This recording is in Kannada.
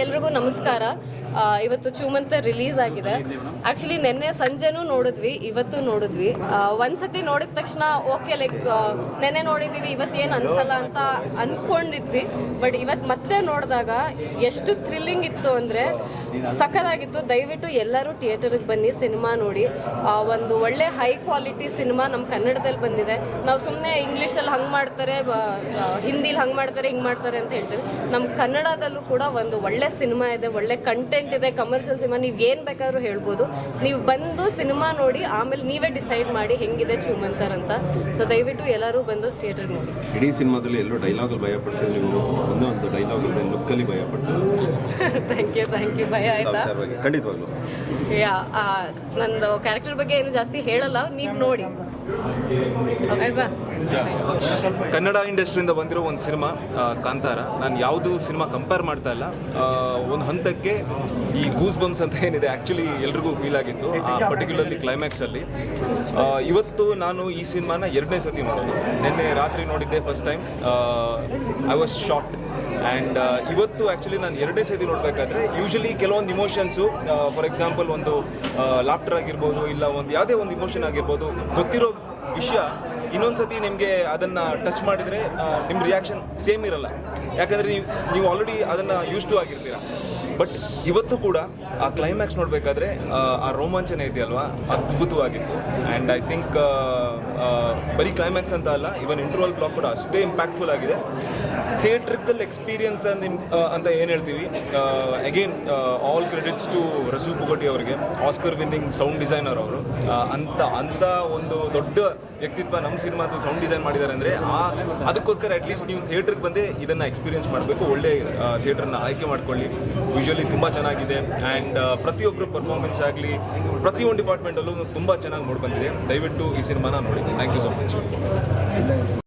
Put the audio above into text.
ಎಲ್ರಿಗೂ ನಮಸ್ಕಾರ. ಇವತ್ತು ಚೂಮಂತ ರಿಲೀಸ್ ಆಗಿದೆ. ಆಕ್ಚುಲಿ ನಿನ್ನೆ ಸಂಜೆನೂ ನೋಡಿದ್ವಿ, ಇವತ್ತು ನೋಡಿದ್ವಿ. ಒಂದ್ಸತಿ ನೋಡಿದ ತಕ್ಷಣ ಓಕೆ ಲೈಕ್ ನೆನ್ನೆ ನೋಡಿದೀವಿ ಏನು ಅನ್ಸಲ್ಲ ಅಂತ ಅನ್ಕೊಂಡಿದ್ವಿ. ಬಟ್ ಇವತ್ತು ಮತ್ತೆ ನೋಡಿದಾಗ ಎಷ್ಟು ಥ್ರಿಲ್ಲಿಂಗ್ ಇತ್ತು ಅಂದರೆ ಸಖತ್ತಾಗಿತ್ತು. ದಯವಿಟ್ಟು ಎಲ್ಲರೂ ಥಿಯೇಟರ್ಗೆ ಬನ್ನಿ ಸಿನಿಮಾ ನೋಡಿ. ಒಂದು ಒಳ್ಳೆ ಹೈ ಕ್ವಾಲಿಟಿ ಸಿನಿಮಾ ನಮ್ಮ ಕನ್ನಡದಲ್ಲಿ ಬಂದಿದೆ. ನಾವು ಸುಮ್ಮನೆ ಇಂಗ್ಲೀಷಲ್ಲಿ ಹಂಗೆ ಮಾಡ್ತಾರೆ ಹಿಂದಿಲಿ ಹಂಗೆ ಮಾಡ್ತಾರೆ ಹಿಂಗೆ ಮಾಡ್ತಾರೆ ಅಂತ ಹೇಳ್ತೀವಿ. ನಮ್ಮ ಕನ್ನಡದಲ್ಲೂ ಕೂಡ ಒಂದು ಒಳ್ಳೆ ಸಿನಿಮಾ ಇದೆ ಒಳ್ಳೆ ಕಂಟೆಂಟ್ ಇದೆ ಕಮರ್ಷಿಯಲ್ ಸಿನಿಮಾ ನೀವು ಏನು ಬೇಕಾದರೂ ಹೇಳ್ಬೋದು. ನೀವು ಬಂದು ಸಿನಿಮಾ ನೋಡಿ ಆಮೇಲೆ ನೀವೇ ಡಿಸೈಡ್ ಮಾಡಿ ಹೆಂಗಿದೆ ಚೂಮಂತರ್ ಅಂತ. ಸೊ ದಯವಿಟ್ಟು ಎಲ್ಲರೂ ಬಂದು ಥಿಯೇಟರ್ ನೋಡಿ. ಇಡೀ ಸಿನಿಮಾದಲ್ಲಿ ಎಲ್ಲರೂ ಡೈಲಾಗಲ್ಲಿ ಭಯ ಪಡಿಸಿದ್ರೆ ನೀವು ಒಂದು ಒಂದು ಡೈಲಾಗ್ ಲುಕ್ಕಲ್ಲಿ ಭಯ ಪಡಿಸಿದ್ರೆ ಥ್ಯಾಂಕ್ ಯು ಥ್ಯಾಂಕ್ ಯು ಭಯ ಆಯ್ತಾ? ಖಂಡಿತವಾಗ್ಲೂ. ಯಾ ಆ, ನಂದು ಕ್ಯಾರೆಕ್ಟರ್ ಬಗ್ಗೆ ಏನು ಜಾಸ್ತಿ ಹೇಳಲ್ಲ ನೀವು ನೋಡಿ. ಕನ್ನಡ ಇಂಡಸ್ಟ್ರಿಯಿಂದ ಬಂದಿರೋ ಒಂದು ಸಿನಿಮಾ ಕಾಂತಾರ. ನಾನು ಯಾವುದು ಸಿನಿಮಾ ಕಂಪೇರ್ ಮಾಡ್ತಾ ಇಲ್ಲ. ಒಂದು ಹಂತಕ್ಕೆ ಈ ಗೂಸ್ ಬಂಪ್ಸ್ ಅಂತ ಏನಿದೆ ಆ್ಯಕ್ಚುಲಿ ಎಲ್ರಿಗೂ ಫೀಲ್ ಆಗಿತ್ತು ಆ ಪರ್ಟಿಕ್ಯುಲರ್ಲಿ ಕ್ಲೈಮ್ಯಾಕ್ಸಲ್ಲಿ ಇವತ್ತು ನಾನು ಈ ಸಿನಿಮಾನ ಎರಡನೇ ಸತಿ ನೋಡೋದು. ನಿನ್ನೆ ರಾತ್ರಿ ನೋಡಿದ್ದೆ first time I was shocked and ಇವತ್ತು ಆ್ಯಕ್ಚುಲಿ ನಾನು ಎರಡನೇ ಸತಿ ನೋಡಬೇಕಾದ್ರೆ ಯೂಶಲಿ ಕೆಲವೊಂದು ಇಮೋಷನ್ಸು ಫಾರ್ ಎಕ್ಸಾಂಪಲ್ ಒಂದು ಲಾಫ್ಟರ್ ಆಗಿರ್ಬೋದು ಇಲ್ಲ ಒಂದು ಯಾವುದೇ ಒಂದು ಇಮೋಷನ್ ಆಗಿರ್ಬೋದು ಗೊತ್ತಿರೋ ವಿಷಯ. ಇನ್ನೊಂದ್ಸತಿ ನಿಮಗೆ ಅದನ್ನ ಟಚ್ ಮಾಡಿದರೆ ನಿಮ್ಮ ರಿಯಾಕ್ಷನ್ ಸೇಮ್ ಇರಲ್ಲ. ಯಾಕಂದ್ರೆ ನೀವು ನೀವು ಆಲ್ರೆಡಿ ಅದನ್ನು ಯೂಸ್ ಟು ಆಗಿರ್ತೀರ. ಬಟ್ ಇವತ್ತು ಕೂಡ ಆ ಕ್ಲೈಮ್ಯಾಕ್ಸ್ ನೋಡಬೇಕಾದ್ರೆ, ಆ ರೋಮಾಂಚನ ಇದೆಯಲ್ವಾ? ಅದ್ಭುತವಾಗಿತ್ತು. ಆ್ಯಂಡ್ ಐ ಥಿಂಕ್ ಬರೀ ಕ್ಲೈಮ್ಯಾಕ್ಸ್ ಅಂತ ಅಲ್ಲ ಇವನ್ ಇಂಟರ್ವಲ್ ಬ್ಲಾಕ್ ಕೂಡ ಅಷ್ಟೇ ಇಂಪ್ಯಾಕ್ಟ್ಫುಲ್ ಆಗಿದೆ. ಥಿಯೇಟ್ರಿಕಲ್ ಎಕ್ಸ್ಪೀರಿಯನ್ಸ್ ಅಂತ ಅಂತ ಏನು ಹೇಳ್ತೀವಿ? Again all credits to Resul Pookutty ಅವರಿಗೆ. ಆಸ್ಕರ್ ವಿನ್ನಿಂಗ್ ಸೌಂಡ್ ಡಿಸೈನರ್ ಅವರು. ಅಂತ ಅಂಥ ಒಂದು ದೊಡ್ಡ ವ್ಯಕ್ತಿತ್ವ ನಮ್ಮ ಸಿನಿಮಾದು ಸೌಂಡ್ ಡಿಸೈನ್ ಮಾಡಿದ್ದಾರೆ ಅಂದರೆ ಆ ಅದಕ್ಕೋಸ್ಕರ ಅಟ್ಲೀಸ್ಟ್ ನೀವು ಥಿಯೇಟ್ರಿಗೆ ಬಂದೇ ಇದನ್ನು ಎಕ್ಸ್ಪೀರಿಯನ್ಸ್ ಮಾಡಬೇಕು. ಒಳ್ಳೆ ಥಿಯೇಟ್ರನ್ನ ಆಯ್ಕೆ ಮಾಡ್ಕೊಳ್ಳಿ. ವಿಜುವಲಿ ತುಂಬ ಚೆನ್ನಾಗಿದೆ ಆ್ಯಂಡ್ ಪ್ರತಿಯೊಬ್ಬರು ಪರ್ಫಾರ್ಮೆನ್ಸ್ ಆಗಲಿ, ಪ್ರತಿಯೊಂದು ಡಿಪಾರ್ಟ್ಮೆಂಟಲ್ಲೂ ತುಂಬ ಚೆನ್ನಾಗಿ ನೋಡ್ಕೊಂಡಿದೆ ಬಂದಿದೆ ದಯವಿಟ್ಟು ಈ ಸಿನಿಮಾನ ನೋಡಿ. Thank you so much